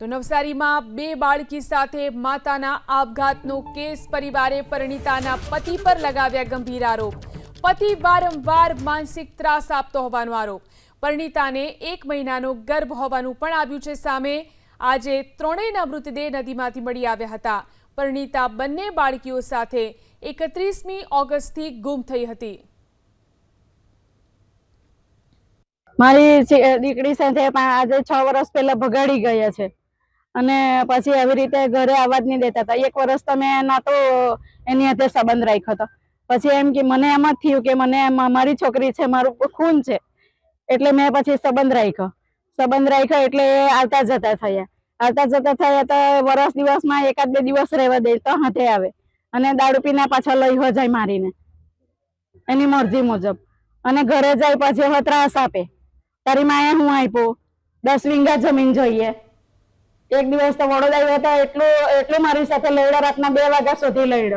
તો નવસારીમાં બે બાળકી સાથે માતાના આપઘાતનો કેસ પરિવારે પરિણીતાના પતિ પર લગાવ્યા ગંભીર આરોપ. પતિ વારંવાર માનસિક ત્રાસ આપતો હોવાનો આરોપ. પરિણીતાને એક મહિનાનો ગર્ભ હોવાનું પણ આવ્યું છે સામે. આજે ત્રણેયના મૃતદેહ નદીમાંથી મળી આવ્યા હતા. પરિણીતા બંને બાળકીઓ સાથે એકત્રીસમી ઓગસ્ટથી ગુમ થઈ હતી. મારી દીકરી સાથે આજે છ વર્ષ પહેલા ભગાડી ગયા છે. અને પછી આવી રીતે ઘરે આવવા જ નહીં દેતા હતા. એક વર્ષ તો મેં ના તો એની હાથે સંબંધ રાખ્યો હતો. પછી એમ કે મને એમ જ થયું કે મને મારી છોકરી છે, મારું ખૂન છે. એટલે મેં પછી સંબંધ રાખ્યો. સંબંધ રાખ્યો એટલે એ આવતા જતા થયા. આવતા જતા થયા તો વરસ દિવસમાં એકાદ બે દિવસ રહેવા દે, તો હાથે આવે. અને દારૂ પીને પાછા લઈ હો જાય મારીને. એની મરજી મુજબ. અને ઘરે જાય પછી ત્રાસ આપે. તારી માએ હું આપ્યો? દસ વીંગા જમીન જોઈએ. એક દિવસ તો વડોદરા આવ્યો હતો એટલું એટલું મારી સાથે લડ્યો રાતના બે વાગ્યા સુધી લડ્યો